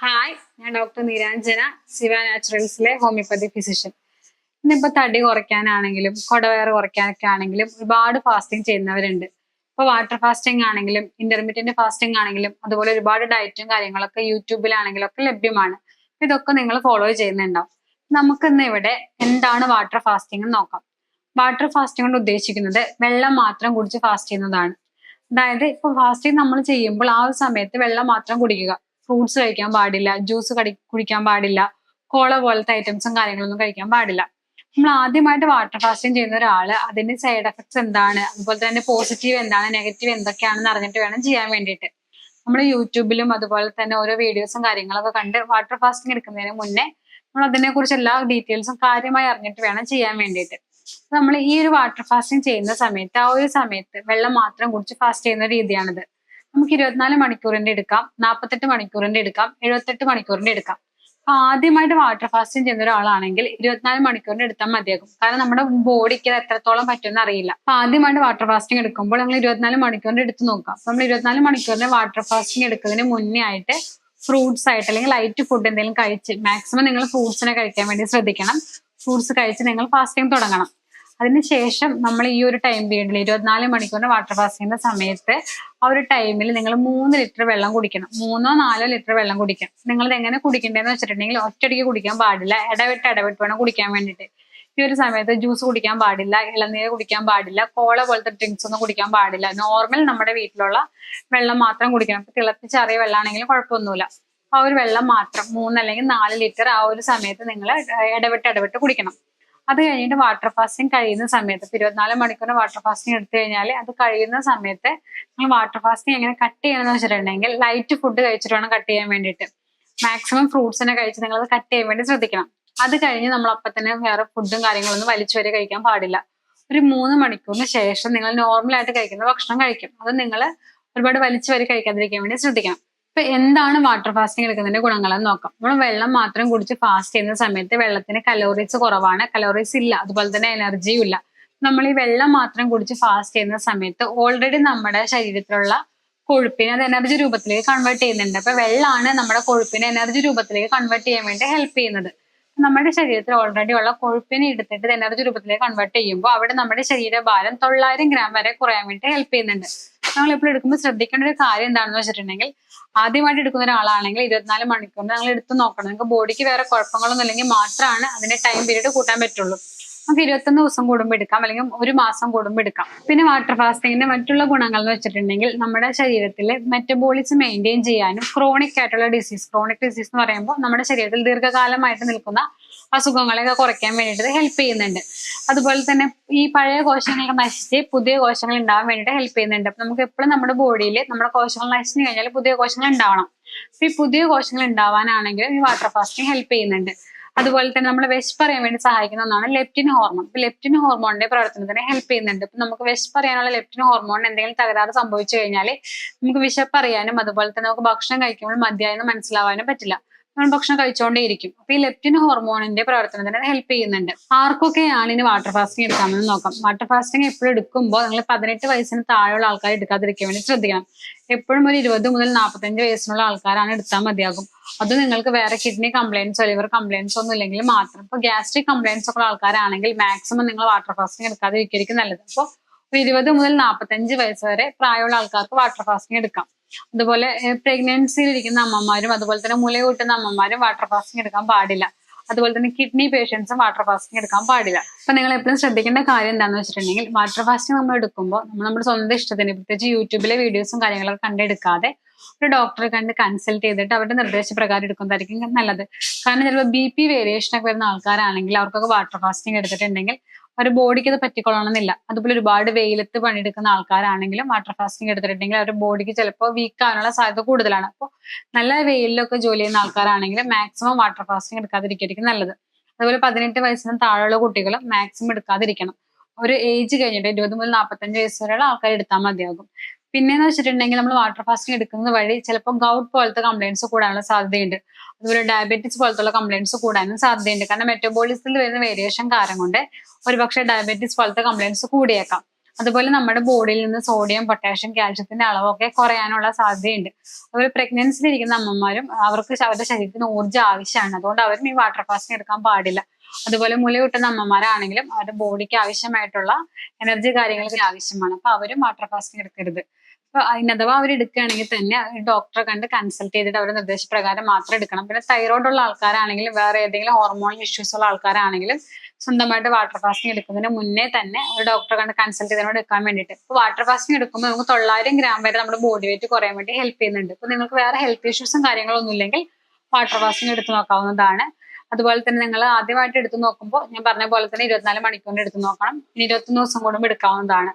Hi ഞാൻ doctor Niranjana Shiva നാച്ചുറൽസിലെ homeopathy physician ഇന്നിപ്പോ തടി കുറയ്ക്കാനാണെങ്കിലും കൊടവയർ കുറയ്ക്കാനൊക്കെ ആണെങ്കിലും ഒരുപാട് ഫാസ്റ്റിംഗ് ചെയ്യുന്നവരുണ്ട്. ഇപ്പൊ വാട്ടർ ഫാസ്റ്റിംഗ് ആണെങ്കിലും ഇന്റർമീഡിയറ്റ് ഫാസ്റ്റിംഗ് ആണെങ്കിലും അതുപോലെ ഒരുപാട് ഡയറ്റും കാര്യങ്ങളൊക്കെ യൂട്യൂബിലാണെങ്കിലും ഒക്കെ ലഭ്യമാണ്. ഇതൊക്കെ നിങ്ങൾ ഫോളോ ചെയ്യുന്നുണ്ടാവും. നമുക്ക് ഇന്ന് ഇവിടെ എന്താണ് വാട്ടർ ഫാസ്റ്റിംഗ് എന്ന് നോക്കാം. വാട്ടർ ഫാസ്റ്റിംഗ് കൊണ്ട് ഉദ്ദേശിക്കുന്നത് വെള്ളം മാത്രം കുടിച്ച് ഫാസ്റ്റ് ചെയ്യുന്നതാണ്. അതായത് ഇപ്പൊ ഫാസ്റ്റിംഗ് നമ്മൾ ചെയ്യുമ്പോൾ ആ ഒരു സമയത്ത് വെള്ളം മാത്രം കുടിക്കുക. ഫ്രൂട്ട്സ് കഴിക്കാൻ പാടില്ല ജ്യൂസ് കടി കുടിക്കാൻ പാടില്ല കോള പോലത്തെ ഐറ്റംസും കാര്യങ്ങളൊന്നും കഴിക്കാൻ പാടില്ല. നമ്മൾ ആദ്യമായിട്ട് വാട്ടർ ഫാസ്റ്റിംഗ് ചെയ്യുന്ന ഒരാൾ അതിന്റെ സൈഡ് എഫക്ട്സ് എന്താണ് അതുപോലെ തന്നെ പോസിറ്റീവ് എന്താണ് നെഗറ്റീവ് എന്തൊക്കെയാണെന്ന് അറിഞ്ഞിട്ട് വേണം ചെയ്യാൻ വേണ്ടിയിട്ട്. നമ്മൾ യൂട്യൂബിലും അതുപോലെ തന്നെ ഓരോ വീഡിയോസും കാര്യങ്ങളൊക്കെ കണ്ട് വാട്ടർ ഫാസ്റ്റിംഗ് എടുക്കുന്നതിന് മുന്നേ നമ്മൾ അതിനെ കുറിച്ച് എല്ലാ ഡീറ്റെയിൽസും കാര്യമായി അറിഞ്ഞിട്ട് വേണം ചെയ്യാൻ വേണ്ടിയിട്ട്. നമ്മൾ ഈ ഒരു വാട്ടർ ഫാസ്റ്റിംഗ് ചെയ്യുന്ന സമയത്ത് ആ ഒരു സമയത്ത് വെള്ളം മാത്രം കുടിച്ച് ഫാസ്റ്റ് ചെയ്യുന്ന രീതിയാണിത്. നമുക്ക് ഇരുപത്തിനാല് മണിക്കൂറിന്റെ എടുക്കാം. നാൽപ്പത്തെട്ട് മണിക്കൂറിന്റെ എടുക്കാം. എഴുപത്തെട്ട് മണിക്കൂറിന്റെ എടുക്കാം. അപ്പൊ ആദ്യമായിട്ട് വാട്ടർ ഫാസ്റ്റിംഗ് ചെയ്യുന്ന ഒരാളാണെങ്കിൽ ഇരുപത്തിനാല് മണിക്കൂറിന്റെ എടുത്താൽ മതിയാകും. കാരണം നമ്മുടെ ബോഡിക്ക് എത്രത്തോളം പറ്റുമെന്ന് അറിയില്ല. അപ്പൊ ആദ്യമായിട്ട് വാട്ടർ ഫാസ്റ്റിംഗ് എടുക്കുമ്പോൾ നമ്മൾ ഇരുപത്തിനാല് മണിക്കൂറിന്റെ എടുത്ത് നോക്കാം. നമ്മൾ ഇരുപത്തിനാല് മണിക്കൂറിന്റെ വാട്ടർ ഫാസ്റ്റിംഗ് എടുക്കുന്നതിന് മുന്നേ ആയിട്ട് ഫ്രൂട്ട്സ് ആയിട്ട് അല്ലെങ്കിൽ ലൈറ്റ് ഫുഡ് എന്തെങ്കിലും കഴിച്ച് മാക്സിമം നിങ്ങൾ ഫ്രൂട്ട്സിനെ കഴിക്കാൻ വേണ്ടി ശ്രദ്ധിക്കണം. ഫ്രൂട്ട്സ് കഴിച്ച് നിങ്ങൾ ഫാസ്റ്റിംഗ് തുടങ്ങണം. അതിനുശേഷം നമ്മൾ ഈ ഒരു ടൈം പീരീഡിൽ ഇരുപത്തിനാല് മണിക്കൂറിന് വാട്ടർ ഫാസ്റ്റിംഗിന്റെ സമയത്ത് ആ ഒരു ടൈമിൽ നിങ്ങൾ മൂന്ന് ലിറ്റർ വെള്ളം കുടിക്കണം. മൂന്നോ നാലോ ലിറ്റർ വെള്ളം കുടിക്കണം. നിങ്ങൾ എങ്ങനെ കുടിക്കേണ്ടതെന്ന് വെച്ചിട്ടുണ്ടെങ്കിൽ ഒറ്റയടിക്ക് കുടിക്കാൻ പാടില്ല. ഇടവിട്ട് ഇടവിട്ട് വേണം കുടിക്കാൻ വേണ്ടിയിട്ട് ഈ ഒരു സമയത്ത് ജ്യൂസ് കുടിക്കാൻ പാടില്ല ഇളനീര് കുടിക്കാൻ പാടില്ല കോള പോലത്തെ ഡ്രിങ്ക്സ് ഒന്നും കുടിക്കാൻ പാടില്ല. നോർമൽ നമ്മുടെ വീട്ടിലുള്ള വെള്ളം മാത്രം കുടിക്കണം. ഇപ്പൊ തിളപ്പിച്ചറിയ വെള്ളമാണെങ്കിലും കുഴപ്പമൊന്നുമില്ല. ആ ഒരു വെള്ളം മാത്രം മൂന്ന് അല്ലെങ്കിൽ നാല് ലിറ്റർ ആ ഒരു സമയത്ത് നിങ്ങൾ ഇടവിട്ട് ഇടവിട്ട് കുടിക്കണം. അത് കഴിഞ്ഞിട്ട് വാട്ടർ ഫാസ്റ്റിംഗ് കഴിയുന്ന സമയത്ത് ഇപ്പൊ ഇരുപത്തിനാല് മണിക്കൂർ വാട്ടർ ഫാസ്റ്റിംഗ് എടുത്തു കഴിഞ്ഞാൽ അത് കഴിയുന്ന സമയത്ത് നിങ്ങൾ വാട്ടർ ഫാസ്റ്റിംഗ് എങ്ങനെ കട്ട് ചെയ്യണമെന്ന് വെച്ചിട്ടുണ്ടെങ്കിൽ ലൈറ്റ് ഫുഡ് കഴിച്ചിട്ട് വേണം കട്ട് ചെയ്യാൻ വേണ്ടിയിട്ട്. മാക്സിമം ഫ്രൂട്ട്സിനെ കഴിച്ച് നിങ്ങൾ അത് കട്ട് ചെയ്യാൻ വേണ്ടി ശ്രദ്ധിക്കണം. അത് കഴിഞ്ഞ് നമ്മൾ അപ്പം തന്നെ വേറെ ഫുഡും കാര്യങ്ങളൊന്നും വലിച്ചു വരെ കഴിക്കാൻ പാടില്ല. ഒരു മൂന്ന് മണിക്കൂറിന് ശേഷം നിങ്ങൾ നോർമലായിട്ട് കഴിക്കുന്ന ഭക്ഷണം കഴിക്കും. അത് നിങ്ങൾ ഒരുപാട് വലിച്ചു വരെ കഴിക്കാതിരിക്കാൻ വേണ്ടി ശ്രദ്ധിക്കണം. ഇപ്പൊ എന്താണ് വാട്ടർ ഫാസ്റ്റിംഗ് എടുക്കുന്നതിന്റെ ഗുണങ്ങളെന്ന് നോക്കാം. നമ്മൾ വെള്ളം മാത്രം കുടിച്ച് ഫാസ്റ്റ് ചെയ്യുന്ന സമയത്ത് വെള്ളത്തിന് കലോറീസ് കുറവാണ്. കലോറീസ് ഇല്ല. അതുപോലെ തന്നെ എനർജിയും ഇല്ല. നമ്മൾ ഈ വെള്ളം മാത്രം കുടിച്ച് ഫാസ്റ്റ് ചെയ്യുന്ന സമയത്ത് ഓൾറെഡി നമ്മുടെ ശരീരത്തിലുള്ള കൊഴുപ്പിനെ അത് എനർജി രൂപത്തിലേക്ക് കൺവേർട്ട് ചെയ്യുന്നുണ്ട്. അപ്പൊ വെള്ളമാണ് നമ്മുടെ കൊഴുപ്പിനെ എനർജി രൂപത്തിലേക്ക് കൺവേർട്ട് ചെയ്യാൻ വേണ്ടി ഹെൽപ്പ് ചെയ്യുന്നത്. നമ്മുടെ ശരീരത്തിൽ ഓൾറെഡി ഉള്ള കൊഴുപ്പിനെ എടുത്തിട്ട് എനർജി രൂപത്തിലേക്ക് കൺവേർട്ട് ചെയ്യുമ്പോൾ അവിടെ നമ്മുടെ ശരീരഭാരം തൊള്ളായിരം ഗ്രാം വരെ കുറയാൻ വേണ്ടി ഹെൽപ്പ് ചെയ്യുന്നുണ്ട്. നമ്മൾ ഇപ്പോൾ എടുക്കുമ്പോൾ ശ്രദ്ധിക്കേണ്ട ഒരു കാര്യം എന്താണെന്ന് വെച്ചിട്ടുണ്ടെങ്കിൽ ആദ്യമായിട്ട് എടുക്കുന്ന ഒരാളാണെങ്കിൽ ഇരുപത്തിനാല് മണിക്കൂറിന് നിങ്ങൾ എടുത്ത് നോക്കണം. നിങ്ങൾക്ക് ബോഡിക്ക് വേറെ കുഴപ്പങ്ങളൊന്നും ഇല്ലെങ്കിൽ മാത്രമാണ് അതിന്റെ ടൈം പീരീഡ് കൂട്ടാൻ പറ്റുള്ളൂ. നമുക്ക് ഇരുപത്തൊന്ന് ദിവസം കൂടുമ്പോൾ എടുക്കാം. അല്ലെങ്കിൽ ഒരു മാസം കൂടുമ്പോൾ എടുക്കാം. പിന്നെ വാട്ടർ ഫാസ്റ്റിങ്ങിന്റെ മറ്റുള്ള ഗുണങ്ങൾ എന്ന് വെച്ചിട്ടുണ്ടെങ്കിൽ നമ്മുടെ ശരീരത്തിൽ മെറ്റബോളിസം മെയിന്റെയിൻ ചെയ്യാനും ക്രോണിക് ആയിട്ടുള്ള ഡിസീസ് ക്രോണിക് ഡിസീസ് എന്ന് പറയുമ്പോൾ നമ്മുടെ ശരീരത്തിൽ ദീർഘകാലമായിട്ട് നിൽക്കുന്ന അസുഖങ്ങളെയൊക്കെ കുറയ്ക്കാൻ വേണ്ടിയിട്ട് ഹെൽപ്പ് ചെയ്യുന്നുണ്ട്. അതുപോലെ തന്നെ ഈ പഴയ കോശങ്ങളൊക്കെ നശിച്ച് പുതിയ കോശങ്ങൾ ഉണ്ടാവാൻ വേണ്ടിയിട്ട് ഹെൽപ്പ് ചെയ്യുന്നുണ്ട്. അപ്പൊ നമുക്ക് എപ്പോഴും നമ്മുടെ ബോഡിയിൽ നമ്മുടെ കോശങ്ങൾ നശിച്ചു കഴിഞ്ഞാൽ പുതിയ കോശങ്ങൾ ഉണ്ടാവണം. അപ്പൊ ഈ പുതിയ കോശങ്ങൾ ഉണ്ടാവാനാണെങ്കിൽ ഈ വാട്ടർ ഫാസ്റ്റിംഗ് ഹെൽപ്പ് ചെയ്യുന്നുണ്ട്. അതുപോലെ തന്നെ നമ്മളെ വിശപ്പറിയാൻ വേണ്ടി സഹായിക്കുന്ന ഒന്നാണ് ലെപ്റ്റിൻ ഹോർമോൺ ഇപ്പൊ ലെപ്റ്റിൻ ഹോർമോണിന്റെ പ്രവർത്തനത്തിന് ഹെൽപ്പ് ചെയ്യുന്നുണ്ട്. ഇപ്പൊ നമുക്ക് വിശപ്പറിയാനുള്ള ലെപ്റ്റിൻ ഹോർമോൺ എന്തെങ്കിലും തകരാറ് സംഭവിച്ചു കഴിഞ്ഞാൽ നമുക്ക് വിശപ്പ് അറിയാനും അതുപോലെ തന്നെ നമുക്ക് ഭക്ഷണം കഴിക്കുമ്പോൾ മതിയായെന്ന് മനസ്സിലാവാനും പറ്റില്ല. നമ്മൾ ഭക്ഷണം കഴിച്ചുകൊണ്ടേയിരിക്കും അപ്പൊ ഈ ലെപ്റ്റിൻ ഹോർമോണിന്റെ പ്രവർത്തനത്തിന് ഹെൽപ്പ് ചെയ്യുന്നുണ്ട്. ആർക്കൊക്കെയാണ് ഇനി വാട്ടർ ഫാസ്റ്റിംഗ് എടുക്കാമെന്ന് നോക്കാം. വാട്ടർ ഫാസ്റ്റിംഗ് എപ്പോഴും എടുക്കുമ്പോൾ നിങ്ങൾ പതിനെട്ട് വയസ്സിന് താഴെയുള്ള ആൾക്കാർ എടുക്കാതിരിക്കാൻ വേണ്ടി ശ്രദ്ധിക്കണം. എപ്പോഴും ഒരു ഇരുപത് മുതൽ നാൽപ്പത്തഞ്ച് വയസ്സിനുള്ള ആൾക്കാരാണ് എടുത്താൽ മതിയാകും. അത് നിങ്ങൾക്ക് വേറെ കിഡ്നി കംപ്ലയിൻസോ ലിവർ കംപ്ലയിൻസോ ഒന്നും ഇല്ലെങ്കിൽ മാത്രം. ഇപ്പൊ ഗ്യാസ്ട്രിക് കംപ്ലയിൻസ് ഒക്കെ ആൾക്കാരാണെങ്കിൽ മാക്സിമം നിങ്ങൾ വാട്ടർ ഫാസ്റ്റിംഗ് എടുക്കാതിരിക്കും നല്ലത്. അപ്പോൾ ഇരുപത് മുതൽ നാൽപ്പത്തഞ്ച് വയസ്സ് വരെ പ്രായമുള്ള ആൾക്കാർക്ക് വാട്ടർ ഫാസ്റ്റിംഗ് എടുക്കാം. അതുപോലെ പ്രഗ്നൻസിയിൽ ഇരിക്കുന്ന അമ്മമാരും അതുപോലെ തന്നെ മുല കൂട്ടുന്ന അമ്മമാരും വാട്ടർ ഫാസ്റ്റിംഗ് എടുക്കാൻ പാടില്ല. അതുപോലെ തന്നെ കിഡ്നി പേഷ്യൻസും വാട്ടർ ഫാസ്റ്റിംഗ് എടുക്കാൻ പാടില്ല. അപ്പൊ നിങ്ങൾ എപ്പോഴും ശ്രദ്ധിക്കേണ്ട കാര്യം എന്താണെന്ന് വെച്ചിട്ടുണ്ടെങ്കിൽ വാട്ടർ ഫാസ്റ്റിംഗ് നമ്മൾ എടുക്കുമ്പോൾ നമ്മൾ നമ്മുടെ സ്വന്തം ഇഷ്ടത്തിന് പ്രത്യേകിച്ച് യൂട്യൂബിലെ വീഡിയോസും കാര്യങ്ങളൊക്കെ കണ്ടെടുക്കാതെ ഒരു ഡോക്ടറെ കണ്ട് കൺസൾട്ട് ചെയ്തിട്ട് അവരുടെ നിർദ്ദേശപ്രകാരം എടുക്കുന്നതായിരിക്കും നല്ലത്. കാരണം ചിലപ്പോൾ ബി പി വേരിയേഷൻ ഒക്കെ വരുന്ന ആൾക്കാരാണെങ്കിൽ അവർക്കൊക്കെ വാട്ടർ ഫാസ്റ്റിംഗ് എടുത്തിട്ടുണ്ടെങ്കിൽ അവരുടെ ബോഡിക്ക് അത് പറ്റിക്കൊള്ളണമെന്നില്ല അതുപോലെ ഒരുപാട് വെയിലത്ത് പണിയെടുക്കുന്ന ആൾക്കാരാണെങ്കിലും വാട്ടർ ഫാസ്റ്റിംഗ് എടുത്തിട്ടുണ്ടെങ്കിൽ അവരുടെ ബോഡിക്ക് ചിലപ്പോൾ വീക്ക് ആവാനുള്ള സാധ്യത കൂടുതലാണ്. അപ്പോൾ നല്ല വെയിലിലൊക്കെ ജോലി ചെയ്യുന്ന ആൾക്കാരാണെങ്കിലും മാക്സിമം വാട്ടർ ഫാസ്റ്റിംഗ് എടുക്കാതിരിക്കും നല്ലത്. അതുപോലെ പതിനെട്ട് വയസ്സിന് താഴെയുള്ള കുട്ടികൾ മാക്സിമം എടുക്കാതിരിക്കണം. ഒരു ഏജ് കഴിഞ്ഞിട്ട് ഇരുപത് മുതൽ നാൽപ്പത്തഞ്ച് വയസ്സ് വരെയുള്ള ആൾക്കാർ എടുത്താൽ മതിയാകും. പിന്നെന്ന് വെച്ചിട്ടുണ്ടെങ്കിൽ നമ്മൾ വാട്ടർ ഫാസ്റ്റിംഗ് എടുക്കുന്നത് വഴി ചിലപ്പോൾ ഗൗട്ട് പോലത്തെ കംപ്ലൈൻസ് കൂടാനുള്ള സാധ്യതയുണ്ട്. അതുപോലെ ഡയബറ്റിസ് പോലത്തുള്ള കംപ്ലൈൻസ് കൂടാനും സാധ്യതയുണ്ട്. കാരണം മെറ്റബോളിസത്തിൽ വരുന്ന വേരിയേഷൻ കാരണം കൊണ്ട് ഒരുപക്ഷെ ഡയബറ്റിസ് പോലത്തെ കംപ്ലൈൻസ് കൂടിയേക്കാം. അതുപോലെ നമ്മുടെ ബോഡിയിൽ നിന്ന് സോഡിയം പൊട്ടാഷ്യം കാൽഷ്യത്തിന്റെ അളവൊക്കെ കുറയാനുള്ള സാധ്യതയുണ്ട്. അതുപോലെ പ്രഗ്നൻസിൽ ഇരിക്കുന്ന അമ്മമാരും അവർക്ക് അവരുടെ ശരീരത്തിന് ഊർജം ആവശ്യമാണ്. അതുകൊണ്ട് അവരും ഈ വാട്ടർ ഫാസ്റ്റിംഗ് എടുക്കാൻ പാടില്ല. അതുപോലെ മുല കിട്ടുന്ന അമ്മമാരാണെങ്കിലും അവരുടെ ബോഡിക്ക് ആവശ്യമായിട്ടുള്ള എനർജി കാര്യങ്ങൾക്ക് ആവശ്യമാണ്. അപ്പൊ അവരും വാട്ടർ ഫാസ്റ്റിംഗ് എടുക്കരുത്. അപ്പൊ അതിനഥവാ അവർ എടുക്കുകയാണെങ്കിൽ തന്നെ ഡോക്ടറെ കണ്ട് കൺസൾട്ട് ചെയ്തിട്ട് അവരുടെ നിർദ്ദേശപ്രകാരം മാത്രം എടുക്കണം. പിന്നെ തൈറോയ്ഡ് ഉള്ള ആൾക്കാരാണെങ്കിലും വേറെ ഏതെങ്കിലും ഹോർമോണൽ ഇഷ്യൂസ് ഉള്ള ആൾക്കാരാണെങ്കിലും സ്വന്തമായിട്ട് വാട്ടർ ഫാസ്റ്റിംഗ് എടുക്കുന്നതിന് മുന്നേ തന്നെ ഒരു ഡോക്ടറെ കണ്ട് കൺസൾട്ട് ചെയ്തതിനോട് എടുക്കാൻ വേണ്ടിയിട്ട്. ഇപ്പൊ വാട്ടർ ഫാസ്റ്റിംഗ് എടുക്കുമ്പോൾ നമുക്ക് തൊള്ളായിരം ഗ്രാം വരെ നമ്മുടെ ബോഡി വെയിറ്റ് കുറയാൻ വേണ്ടി ഹെൽപ്പ് ചെയ്യുന്നുണ്ട്. ഇപ്പൊ നിങ്ങൾക്ക് വേറെ ഹെൽത്ത് ഇഷ്യൂസും കാര്യങ്ങളൊന്നും ഇല്ലെങ്കിൽ വാട്ടർ ഫാസ്റ്റിംഗ് എടുത്തു നോക്കാവുന്നതാണ്. അതുപോലെ തന്നെ നിങ്ങൾ ആദ്യമായിട്ട് എടുത്തു നോക്കുമ്പോൾ ഞാൻ പറഞ്ഞ പോലെ തന്നെ ഇരുപത്തിനാല് മണിക്കൂറിന് എടുത്തു നോക്കണം. ഇനി ഇരുപത്തൊന്ന് ദിവസം കൂടുമ്പോൾ എടുക്കാവുന്നതാണ്.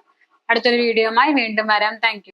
അടുത്തൊരു വീഡിയോയുമായി വീണ്ടും വരാം. താങ്ക്